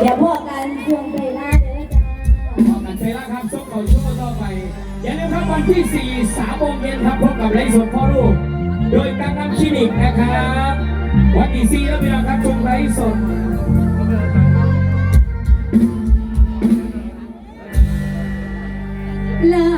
เดี๋ยวพวกกันเพื่อนไปบ้านเลยจ้าต่อกันเทล่าครับชกเขาช่วต่อไปอย่าลืมครับวันที่ 4 สามโมงเย็นครับพบกับไลฟ์สดพ่อลูก โดยกังนำคลินิกนะครับ วันที่ 4 แล้วพี่น้อครับชมไลฟ์สดลา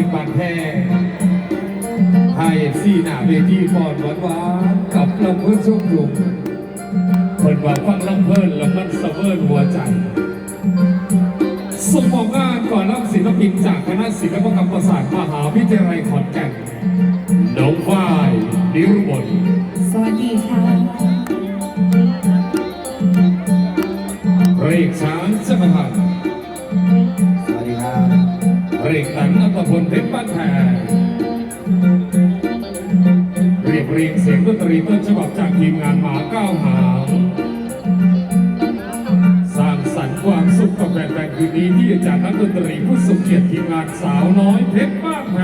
ลิบางแท่ให้ซี่หน้าเวทีก่อนหวานหวานกับลำเพื่นช่วกลุ่มเพิ่นว่าฟังลำเพื่นแล้วมันสะเวิร์นหัวใจส่มองงานก่อนรับศิลปินจากคณะศิลปกรรมศาสตร์มหาวิทยาลัยขอนแก่นน้องฝ้ายนิรุบนสวัสดีค่ะเรียกช้างจะกรพาน เรียกตังอัตพลเทพบ้านแพเรียบเรียงเสียงดนตรีต้นฉบับจากทีมงานหมาก้าวหางสร้างสรรค์ความสุขกับแฟนๆคืนนี้ที่อาจารย์นักดนตรีผู้สุขเกียรติทีมงานสาวน้อยเทพบ้านแพ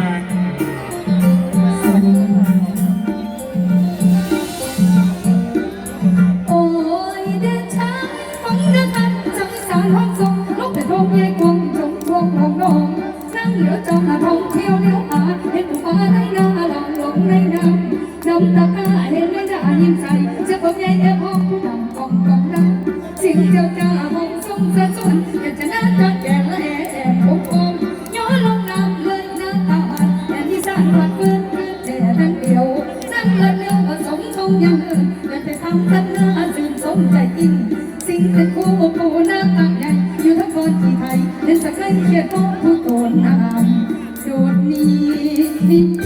vie.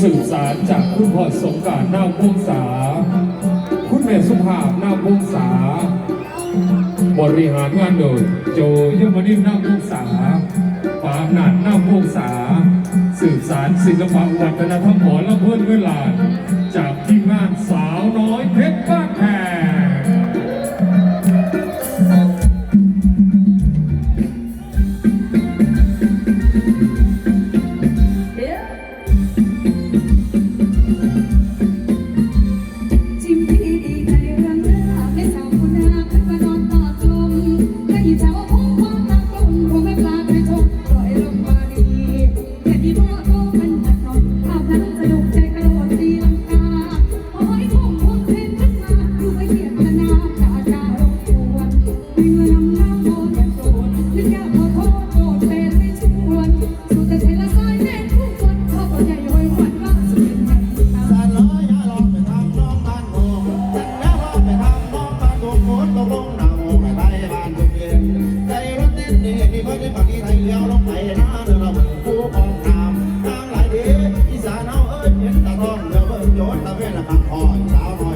สืบสารจากคุณพ่อสงการนาคุงศาคุณแม่สุภาพนาคุงศาบริหารงานโดย โจยมนิมนาคุงศาปาหนานนาคุงศาสืบสารศิลปะวัฒนธรรมหมอละเพื่อนเวลา Bravo.